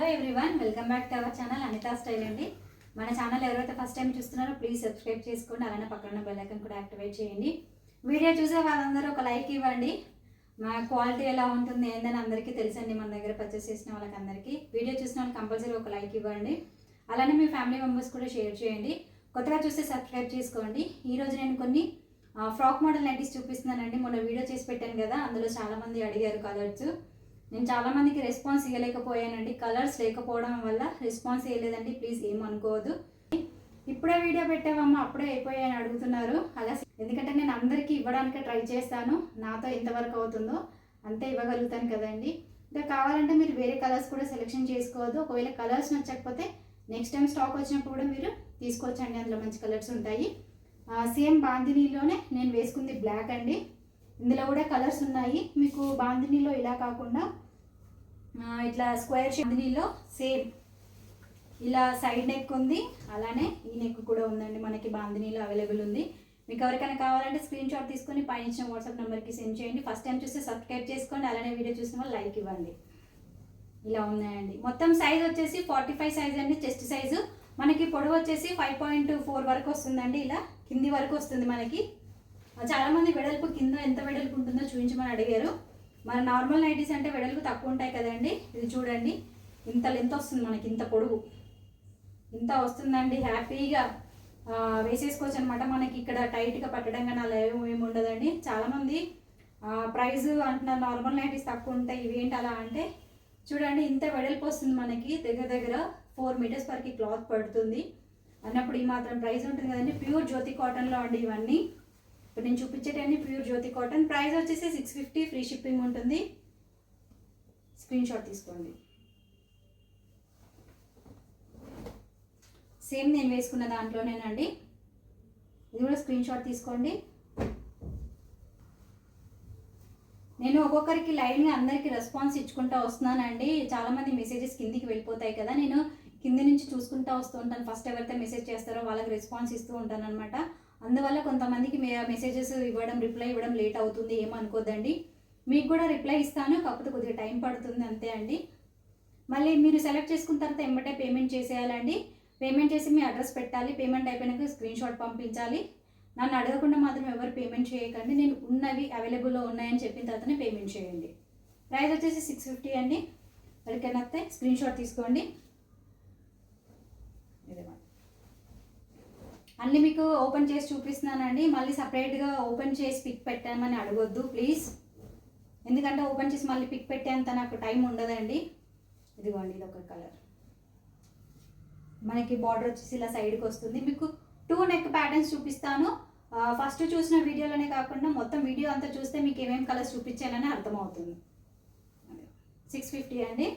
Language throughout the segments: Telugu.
Hello everyone welcome back to our channel Anitha style అండి. మన ఛానల్ ఎవరైతే ఫస్ట్ టైం చూస్తున్నారో ప్లీజ్ సబ్స్క్రైబ్ చేసుకోండి అలానే పక్కన బెల్ కూడా యాక్టివేట్ చేయండి. వీడియో చూసే వాళ్ళందరూ ఒక లైక్ ఇవ్వండి. మా క్వాలిటీ ఎలా ఉంటుంది ఏందని అందరికీ తెలుసండి మన దగ్గర పర్చేస్ చేసిన వాళ్ళకి అందరికీ వీడియో చూసిన వాళ్ళకి కంపల్సరీ ఒక లైక్ ఇవ్వండి. అలానే మీ ఫ్యామిలీ మెంబర్స్ కూడా షేర్ చేయండి. కొత్తగా చూస్తే సబ్స్క్రైబ్ చేసుకోండి. ఈరోజు నేను కొన్ని ఫ్రాక్ మోడల్ నైటీస్ చూపిస్తున్నానండి. మొన్న వీడియో చేసి పెట్టాను కదా అందులో చాలామంది అడిగారు కలర్స్ నేను చాలా మందికి రెస్పాన్స్ ఇవ్వలేకపోయానండి కలర్స్ లేకపోవడం వల్ల రెస్పాన్స్ ఇవ్వలేదండి ప్లీజ్ ఏమనుకోవద్దు ఇప్పుడే వీడియో పెట్టావమ్మా అప్పుడే అయిపోయాయని అడుగుతున్నారు. అలా ఎందుకంటే నేను అందరికీ ఇవ్వడానికి ట్రై చేస్తాను. నాతో ఎంతవరకు అవుతుందో అంతే ఇవ్వగలుగుతాను కదండి. ఇంకా కావాలంటే మీరు వేరే కలర్స్ కూడా సెలెక్షన్ చేసుకోవద్దు. ఒకవేళ కలర్స్ నచ్చకపోతే నెక్స్ట్ టైం స్టాక్ వచ్చినప్పుడు కూడా మీరు తీసుకోవచ్చండి. అందులో మంచి కలర్స్ ఉంటాయి. సేమ్ బాందినీలోనే నేను వేసుకుంది బ్లాక్ అండి. ఇందులో కూడా కలర్స్ ఉన్నాయి. మీకు బాందినీలో ఇలా కాకుండా ఇట్లా స్క్వేర్ బాందినీలో సేమ్. ఇలా సైడ్ నెక్ ఉంది అలానే ఈ నెక్ కూడా ఉందండి మనకి బాందినీలో అవైలబుల్ ఉంది. మీకు ఎవరికైనా కావాలంటే స్క్రీన్ షాట్ తీసుకొని పైన ఇచ్చిన వాట్సాప్ నెంబర్కి సెండ్ చేయండి. ఫస్ట్ టైం చూస్తే సబ్స్క్రైబ్ చేసుకోండి అలానే వీడియో చూసిన వాళ్ళు లైక్ ఇవ్వండి. ఇలా ఉన్నాయండి. మొత్తం సైజ్ వచ్చేసి ఫార్టీ ఫైవ్ సైజ్ అండి చెస్ట్ సైజు మనకి పొడవు వచ్చేసి ఫైవ్ పాయింట్ ఫోర్ వరకు వస్తుందండి ఇలా కింది వరకు వస్తుంది మనకి. చాలా మంది వెడల్పు కింద ఎంత వెడల్పు ఉంటుందో చూపించమని అడిగారు. మన నార్మల్ నైటీస్ అంటే వెడల్పు తక్కువ ఉంటాయి కదండి. ఇది చూడండి. ఇంత లెంత్ వస్తుంది మనకి ఇంత పొడుగు. ఇంత వస్తుందండి హ్యాపీగా వేసేసుకోవచ్చు అనమాట మనకి ఇక్కడ టైట్గా పట్టడం కానీ అలా ఏమి ఏమి ఉండదండి. చాలామంది ప్రైస్ అంటున్నారు నార్మల్ నైటీస్ తక్కువ ఉంటాయి. ఇవేంటి అలా అంటే చూడండి ఇంత వెడల్పు వస్తుంది మనకి. దగ్గర దగ్గర ఫోర్ మీటర్స్ వరకు క్లాత్ పడుతుంది. అన్నప్పుడు ఈ మాత్రం ప్రైస్ ఉంటుంది కదండి. ప్యూర్ జ్యోతి కాటన్లో అండి ఇవన్నీ. ఇప్పుడు నేను చూపించేటన్ని ప్యూర్ జ్యోతి కాటన్. ప్రైస్ వచ్చేసి సిక్స్ ఫిఫ్టీ ఫ్రీ షిప్పింగ్ ఉంటుంది. స్క్రీన్ షాట్ తీసుకోండి. సేమ్ నేను వేసుకున్న దాంట్లోనేనండి. ఇది కూడా స్క్రీన్ షాట్ తీసుకోండి. నేను ఒక్కొక్కరికి లైన్గా అందరికి రెస్పాన్స్ ఇచ్చుకుంటా వస్తున్నానండి. చాలామంది మెసేజెస్ కిందికి వెళ్ళిపోతాయి కదా. నేను కింది నుంచి చూసుకుంటా వస్తూ ఉంటాను. ఫస్ట్ ఎవరైతే మెసేజ్ చేస్తారో వాళ్ళకి రెస్పాన్స్ ఇస్తూ ఉంటాను అనమాట అందువల్ల కొంతమందికి మెసేజెస్ ఇవ్వడం రిప్లై ఇవ్వడం లేట్ అవుతుంది ఏమనుకోద్దండి మీకు కూడా రిప్లై ఇస్తాను కాకపోతే కొద్దిగా టైం పడుతుంది అంతే అండి. మళ్ళీ మీరు సెలెక్ట్ చేసుకున్న తర్వాత ఎంబటే పేమెంట్ చేసేయాలండి. పేమెంట్ చేసి మీ అడ్రస్ పెట్టాలి పేమెంట్ అయిపోయినాక స్క్రీన్ షాట్ పంపించాలి. నన్ను అడగకుండా మాత్రం ఎవరు పేమెంట్ చేయకండి. నేను ఉన్నవి అవైలబుల్లో ఉన్నాయని చెప్పిన తర్వాతనే పేమెంట్ చేయండి. ప్రైస్ వచ్చేసి సిక్స్ ఫిఫ్టీ అండి. ఎవరికైనా వస్తే స్క్రీన్ షాట్ తీసుకోండి ఇదిగోండి. అన్నీ మీకు ఓపెన్ చేసి చూపిస్తున్నానండి. మళ్ళీ సపరేట్గా ఓపెన్ చేసి పిక్ పెట్టామని అడగొద్దు ప్లీజ్. ఎందుకంటే ఓపెన్ చేసి మళ్ళీ పిక్ పెట్టేంత నాకు టైం ఉండదండి. ఇదిగోండి ఇది ఒక కలర్. మనకి బార్డర్ వచ్చేసి ఇలా సైడ్కి వస్తుంది. మీకు టూ నెక్ ప్యాటర్న్స్ చూపిస్తాను. ఫస్ట్ చూసిన వీడియోలోనే కాకుండా మొత్తం వీడియో అంతా చూస్తే మీకు ఏమేమి కలర్స్ చూపించానని అర్థమవుతుంది. సిక్స్ ఫిఫ్టీ అండి.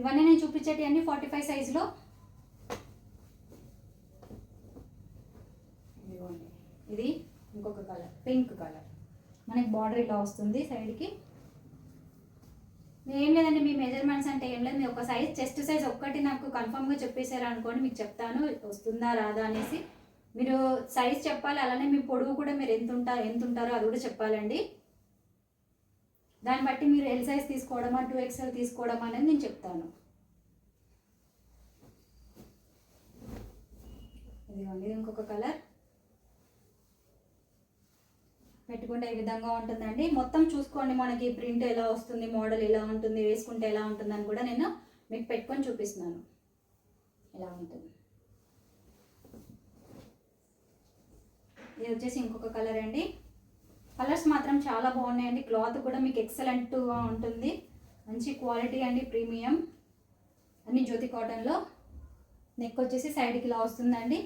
ఇవన్నీ నేను చూపించేటి అన్ని ఫార్టీ ఫైవ్ సైజులో ఇదిగోండి ఇది ఇంకొక కలర్ పింక్ కలర్ మనకి బార్డర్ ఇలా వస్తుంది సైడ్కి ఏం లేదండి మీ మెజర్మెంట్స్ అంటే ఏం లేదు. మీ ఒక సైజ్ చెస్ట్ సైజ్ ఒక్కటి నాకు కన్ఫర్మ్గా చెప్పేశారు అనుకోండి మీకు చెప్తాను వస్తుందా రాదా అనేసి. మీరు సైజ్ చెప్పాలి అలానే మీ పొడవు కూడా మీరు ఎంత ఉంటా ఎంత ఉంటారో అది కూడా చెప్పాలండి. దాన్ని బట్టి మీరు ఎల్ సైజ్ తీసుకోవడమా టూ ఎక్స్ఎల్ తీసుకోవడమా అనేది నేను చెప్తాను. ఇదిగోండి ఇది ఇంకొక కలర్ పెట్టుకుంటే ఈ విధంగా ఉంటుందండి. మొత్తం చూసుకోండి మనకి ప్రింట్ ఎలా వస్తుంది మోడల్ ఎలా ఉంటుంది వేసుకుంటే ఎలా ఉంటుందని కూడా నేను మీకు పెట్టుకొని చూపిస్తున్నాను. ఎలా ఉంటుంది? ఇది వచ్చేసి ఇంకొక కలర్ అండి. కలర్స్ మాత్రం చాలా బాగున్నాయండి. క్లాత్ కూడా మీకు ఎక్సలెంట్గా ఉంటుంది. మంచి క్వాలిటీ అండి ప్రీమియం అన్ని జ్యోతి కాటన్లో నెక్ వచ్చేసి సైడ్కి ఇలా వస్తుందండి.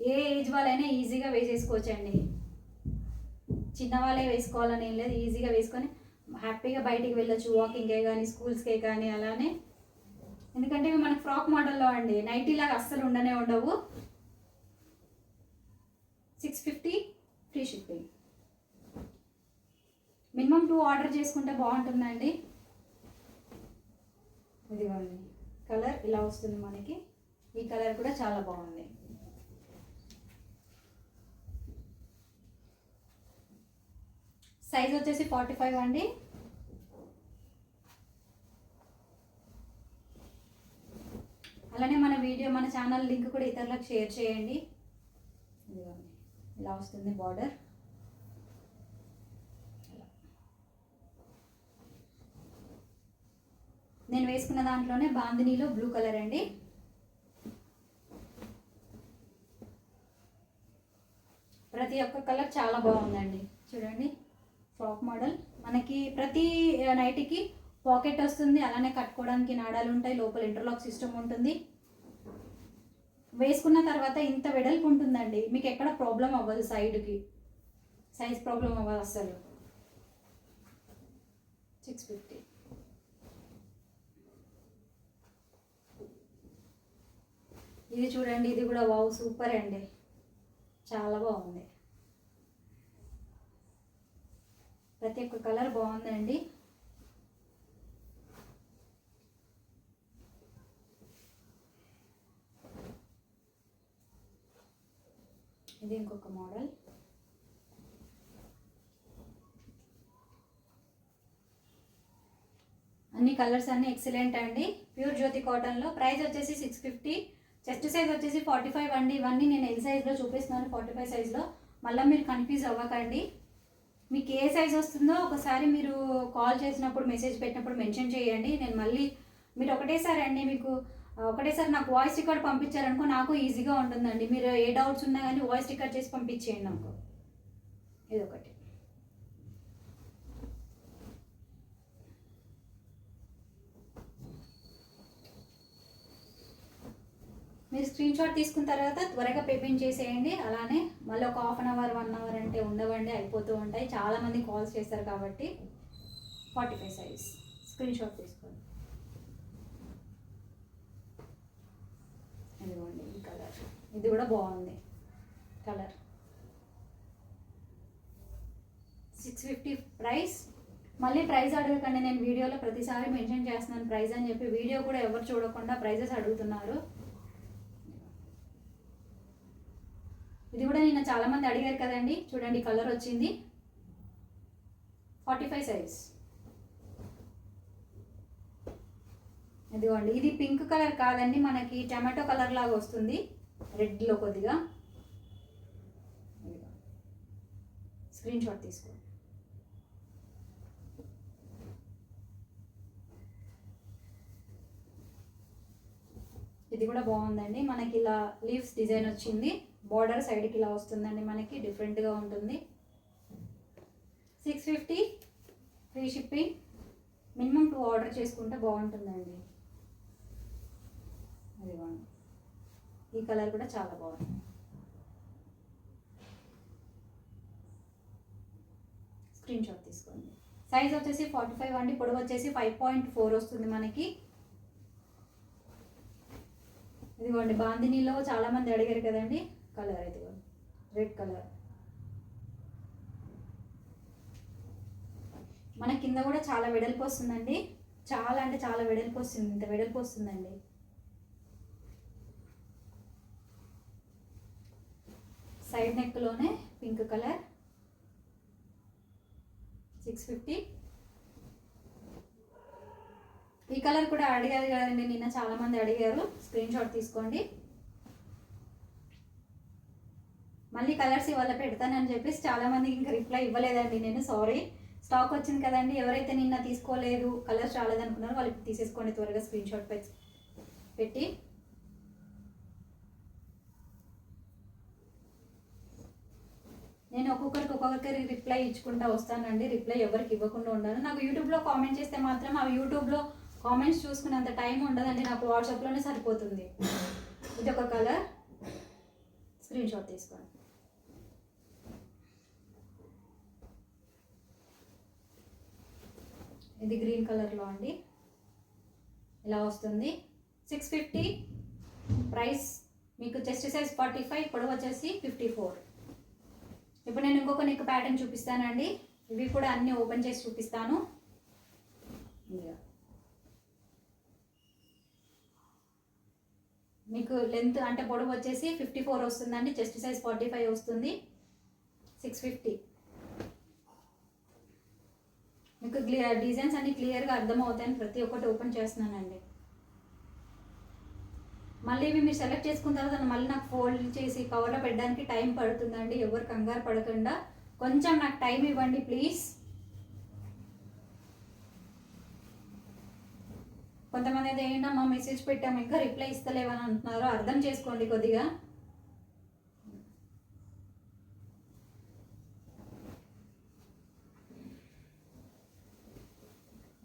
ఏ ఏజ్ వాళ్ళైనా ఈజీగా వేసేసుకోవచ్చండి. చిన్నవాళ్ళే వేసుకోవాలని ఏం లేదు ఈజీగా వేసుకొని హ్యాపీగా బయటికి వెళ్ళొచ్చు వాకింగ్కే కానీ స్కూల్స్కే కానీ అలానే. ఎందుకంటే ఇవి మనకి ఫ్రాక్ మోడల్లో అండి నైటీ లాగా అస్సలు ఉండనే ఉండవు. Six fifty free shipping minimum two order చేసుకుంటే బాగుంటుందండి. ఇదిగోండి కలర్ ఇలా వస్తుంది మనకి. ఈ కలర్ కూడా చాలా బాగుంది. సైజ్ వచ్చేసి ఫార్టీ ఫైవ్ అండి. అలానే మన వీడియో మన ఛానల్ లింక్ కూడా ఇతరులకు షేర్ చేయండి. ఇలా వస్తుంది బార్డర్. నేను వేసుకున్న దాంట్లోనే బాందినీలో బ్లూ కలర్ అండి. ప్రతి ఒక్క కలర్ చాలా బాగుందండి. చూడండి. Frock model. మనకి ప్రతి నైట్కి పాకెట్ వస్తుంది. అలానే కట్టుకోవడానికి నాడాలు ఉంటాయి. లోపల ఇంటర్లాక్ సిస్టమ్ ఉంటుంది. వేసుకున్న తర్వాత ఇంత వెడల్పు ఉంటుందండి. మీకు ఎక్కడ ప్రాబ్లం అవ్వదు సైడ్కి. సైజ్ ప్రాబ్లం అవ్వదు అసలు సిక్స్ ఫిఫ్టీ. ఇది చూడండి. ఇది కూడా వావ్ సూపర్ అండి. చాలా బాగుంది. ప్రతి ఒక్క కలర్ బాగుందండి. ఇది ఇంకొక మోడల్. అన్ని కలర్స్ అన్ని ఎక్సలెంట్ అండి. ప్యూర్ జ్యోతి కాటన్లో ప్రైస్ వచ్చేసి సిక్స్ ఫిఫ్టీ చెస్ట్ సైజ్ వచ్చేసి ఫార్టీ ఫైవ్ అండి. ఇవన్నీ నేను ఎల్ సైజ్లో చూపిస్తున్నాను ఫార్టీ ఫైవ్ సైజ్లో మళ్ళీ మీరు కన్ఫ్యూజ్ అవ్వకండి. మీకు ఏ సైజ్ వస్తుందో ఒకసారి మీరు కాల్ చేసినప్పుడు మెసేజ్ పెట్టినప్పుడు మెన్షన్ చేయండి. నేను మళ్ళీ మీరు ఒకటేసారి అండి మీకు ఒకటేసారి నాకు వాయిస్ రికార్డ్ పంపించారనుకో నాకు ఈజీగా ఉంటుందండి. మీరు ఏ డౌట్స్ ఉన్నా కానీ వాయిస్ రికార్డ్ చేసి పంపించేయండి నాకు. ఇది మీరు స్క్రీన్ షాట్ తీసుకున్న తర్వాత త్వరగా పేమెంట్ చేసేయండి. అలానే మళ్ళీ ఒక half an hour one hour అంటే ఉండవండి అయిపోతూ ఉంటాయి. చాలామంది కాల్స్ చేస్తారు కాబట్టి forty five size screen shot తీసుకోండి. ఇదిగోండి ఈ కలర్ ఇది కూడా బాగుంది కలర్ సిక్స్ ఫిఫ్టీ ప్రైస్ మళ్ళీ ప్రైస్ అడగకండి నేను వీడియోలో ప్రతిసారి మెన్షన్ చేస్తున్నాను ప్రైస్ అని చెప్పి. వీడియో కూడా ఎవరు చూడకుండా ప్రైజెస్ అడుగుతున్నారు. ఇది కూడా నిన్న చాలా మంది అడిగారు కదండి. చూడండి కలర్ వచ్చింది. ఫార్టీ ఫైవ్ సైజ్ ఇదిగోండి ఇది పింక్ కలర్ కాదండి మనకి టమాటో కలర్ లాగా వస్తుంది. రెడ్లో కొద్దిగా. స్క్రీన్ షాట్ తీసుకోండి. ఇది కూడా బాగుందండి. మనకి ఇలా లీవ్స్ డిజైన్ వచ్చింది. బార్డర్ సైడ్కి ఇలా వస్తుందండి మనకి డిఫరెంట్గా ఉంటుంది. Six fifty free shipping. Minimum two order చేసుకుంటే బాగుంటుందండి. అది బాగుంది ఈ కలర్ కూడా చాలా బాగుంది. స్క్రీన్ షాట్ తీసుకోండి. సైజ్ వచ్చేసి ఫార్టీ ఫైవ్ అండి. పొడవు వచ్చేసి ఫైవ్ పాయింట్ ఫోర్ వస్తుంది మనకి. ఇదిగోండి బాందినీలో చాలా మంది అడిగారు కదండి. కలర్ ఇదిగోండి రెడ్ కలర్. మన కింద కూడా చాలా వెడల్పు వస్తుందండి. చాలా అంటే చాలా వెడల్పు వస్తుంది. ఇంత వెడల్పు వస్తుందండి. సైడ్ నెక్లోనే పింక్ కలర్. Six fifty. ఈ కలర్ కూడా అడిగారు కదండి నిన్న చాలా మంది అడిగారు. స్క్రీన్ షాట్ తీసుకోండి. మళ్ళీ కలర్స్ ఇవాళ పెడతానని చెప్పేసి చాలామందికి ఇంకా రిప్లై ఇవ్వలేదండి. నేను సారీ స్టాక్ వచ్చింది కదండి ఎవరైతే నిన్న తీసుకోలేదు కలర్స్ రాలేదనుకున్నారో వాళ్ళకి తీసేసుకోండి త్వరగా స్క్రీన్ షాట్ పెట్టి. నేను ఒక్కొక్కరికి ఒక్కొక్కరికి రిప్లై ఇచ్చుకుంటా వస్తానండి. రిప్లై ఎవరికి ఇవ్వకుండా ఉండను. నాకు యూట్యూబ్లో కామెంట్ చేస్తే మాత్రం ఆ యూట్యూబ్లో కామెంట్స్ చూసుకునేంత టైం ఉండదండి. నాకు వాట్సాప్లోనే సరిపోతుంది. ఇది ఒక కలర్. స్క్రీన్ షాట్ తీసుకోండి. ఇది గ్రీన్ కలర్లో అండి. ఇలా వస్తుంది. సిక్స్ ఫిఫ్టీ ప్రైస్ మీకు చెస్ట్ సైజ్ ఫార్టీ ఫైవ్ పొడవు వచ్చేసి ఫిఫ్టీ ఫోర్ ఇప్పుడు నేను ఇంకొక నెక్ ప్యాటర్న్ చూపిస్తానండి. ఇవి కూడా అన్నీ ఓపెన్ చేసి చూపిస్తాను. మీకు లెంత్ అంటే పొడవు వచ్చేసి ఫిఫ్టీ ఫోర్ వస్తుందండి. చెస్ట్ సైజ్ ఫార్టీ ఫైవ్ వస్తుంది. సిక్స్ ఫిఫ్టీ మీకు క్లియర్ డిజైన్స్ అన్ని క్లియర్గా అర్థమవుతాయని ప్రతి ఒక్కటి ఓపెన్ చేస్తున్నానండి. మళ్ళీ ఇవి మీరు సెలెక్ట్ చేసుకున్న తర్వాత మళ్ళీ నాకు ఫోల్డ్ చేసి కవర్లో పెట్టడానికి టైం పడుతుందండి. ఎవరు కంగారు పడకుండా. కొంచెం నాకు టైం ఇవ్వండి ప్లీజ్ కొంతమంది అయితే ఏంటమ్మా మెసేజ్ పెట్టాము ఇంకా రిప్లై ఇస్తలేవని అంటున్నారు అర్థం చేసుకోండి కొద్దిగా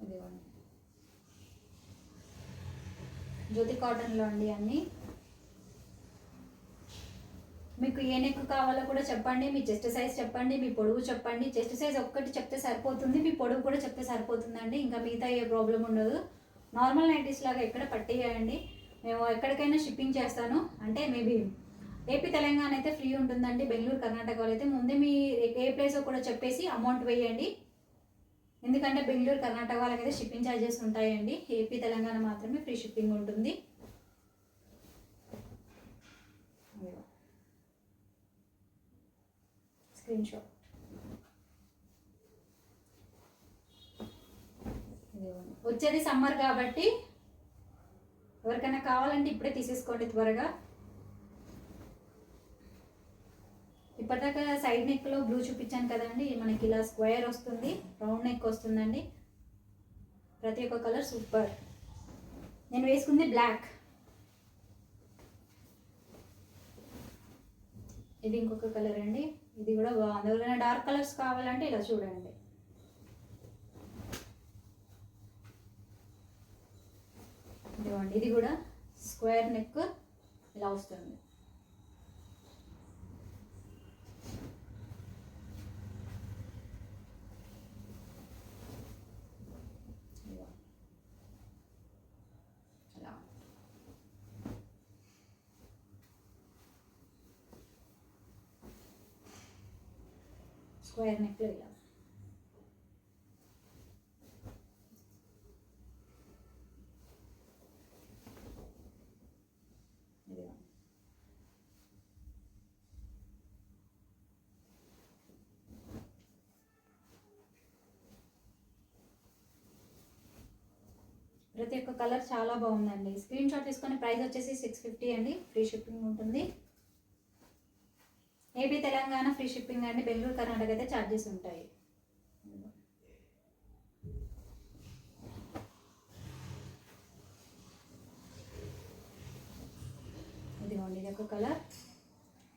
ఇదిగోండి. జ్యోతి కాటన్లో అండి అన్నీ. మీకు ఏ నెక్ కావాలో కూడా చెప్పండి మీ చెస్ట్ సైజ్ చెప్పండి మీ పొడవు చెప్పండి. చెస్ట్ సైజ్ ఒక్కటి చెప్తే సరిపోతుంది మీ పొడవు కూడా చెప్తే సరిపోతుందండి. ఇంకా మిగతా ఏ ప్రాబ్లం ఉండదు. నార్మల్ నైటీస్ లాగా ఎక్కడ పట్టేయండి. మేము ఎక్కడికైనా షిప్పింగ్ చేస్తాను. అంటే మేబీ ఏపీ తెలంగాణ అయితే ఫ్రీ ఉంటుందండి. బెంగళూరు కర్ణాటకలో అయితే ముందే మీ ఏ ప్లేసో కూడా చెప్పేసి అమౌంట్ వేయండి. ఎందుకంటే బెంగళూరు కర్ణాటక వాళ్ళకైతే షిప్పింగ్ ఛార్జెస్ ఉంటాయండి. ఏపీ తెలంగాణ మాత్రమే ఫ్రీ షిప్పింగ్ ఉంటుంది. స్క్రీన్ షాట్ వచ్చేది సమ్మర్ కాబట్టి ఎవరికైనా కావాలంటే ఇప్పుడే తీసేసుకోండి త్వరగా. ఇప్పటిదాకా సైడ్ నెక్లో బ్లూ చూపించాను కదండి. మనకి ఇలా స్క్వేర్ వస్తుంది. రౌండ్ నెక్ వస్తుందండి. ప్రతి ఒక్క కలర్ సూపర్ నేను వేసుకుంది బ్లాక్ ఇది ఇంకొక కలర్ అండి. ఇది కూడా బాగుంది. ఎవరైనా డార్క్ కలర్స్ కావాలంటే ఇలా చూడండి. ఇదిగోండి ఇది కూడా స్క్వేర్ నెక్ ఇలా వస్తుంది ఇదిగో. ఇలా స్క్వేర్ నెక్లో ఇలా ప్రతి ఒక్క కలర్ చాలా బాగుందండి. స్క్రీన్ షాట్ తీసుకొని ప్రైస్ వచ్చేసి సిక్స్ ఫిఫ్టీ అండి. ఫ్రీ షిప్పింగ్ ఉంటుంది. ఏపీ తెలంగాణ ఫ్రీ షిప్పింగ్ అండి బెంగళూరు కర్ణాటక అయితే ఛార్జెస్ ఉంటాయి. ఇదిగోండి ఇది ఒక కలర్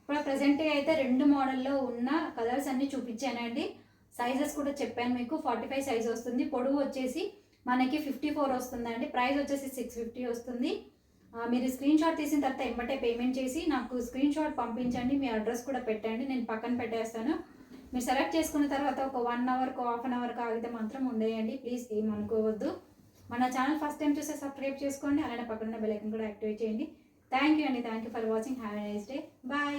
ఇప్పుడు ప్రజెంట్గా అయితే రెండు మోడల్లో ఉన్న కలర్స్ అన్నీ చూపించానండి. సైజెస్ కూడా చెప్పాను మీకు ఫార్టీ ఫైవ్ సైజ్ వస్తుంది. పొడవు వచ్చేసి మనకి ఫిఫ్టీ ఫోర్ వస్తుందండి. ప్రైస్ వచ్చేసి సిక్స్ ఫిఫ్టీ వస్తుంది. మీరు స్క్రీన్ షాట్ తీసిన తర్వాత ఎంబటే పేమెంట్ చేసి నాకు స్క్రీన్ షాట్ పంపించండి మీ అడ్రస్ కూడా పెట్టండి నేను పక్కన పెట్టేస్తాను. మీరు సెలెక్ట్ చేసుకున్న తర్వాత ఒక వన్ అవర్కు హాఫ్ అన్ అవర్కి ఆగితే మాత్రం ఉండేయండి. ప్లీజ్ ఏం అనుకోవద్దు. మన ఛానల్ ఫస్ట్ టైం చూస్తే సబ్స్క్రైబ్ చేసుకోండి అలానే పక్కన బెల్ ఐకన్ కూడా యాక్టివేట్ చేయండి. థ్యాంక్ యూ అండి. Thank you for watching have nice day bye